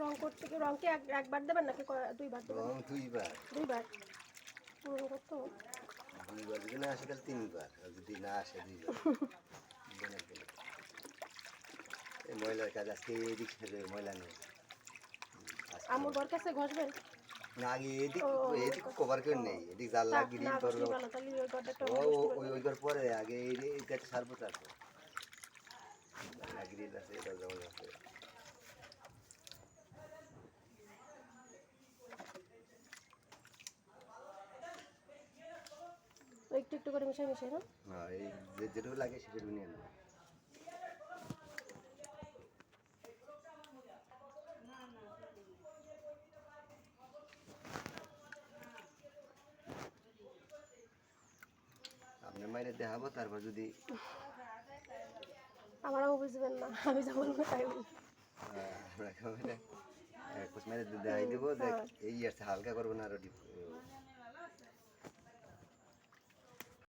রং করতে কি রং কি একবার দেবেন নাকি দুইবার দেবেন? দুইবার। দুইবার? রং করতো দুইবার যদি না আসে তাহলে তিনবার যদি না আসে দুইবার। এই ময়লার কাজ আজকে এদিক থেকে ময়লা নেই। আমার বর কাছে ঘষবেন না আগে এদিক এদিক কভার করে নেই এদিক জানলা থাক, গিরি না করল ঘষলে ওই ঘরটা একটু ও ওই পারি। ওইটার পরে আগে এই সারবো তারপর। জানলা গিরি আছে যেমন আছে। তো একটু একটু করে মিশাই মিশাই না? হ্যাঁ এই যেটুকু লাগে সেটুকু নিয়ে নেব। আপনি মাইরে দেখাবো তারপর যদি আমারও বুঝবেন না আমি যা বলব তাই মেরে দেখাই দেবো যে হ্যাঁ। এই আছে হালকা করব না আরও ডিপ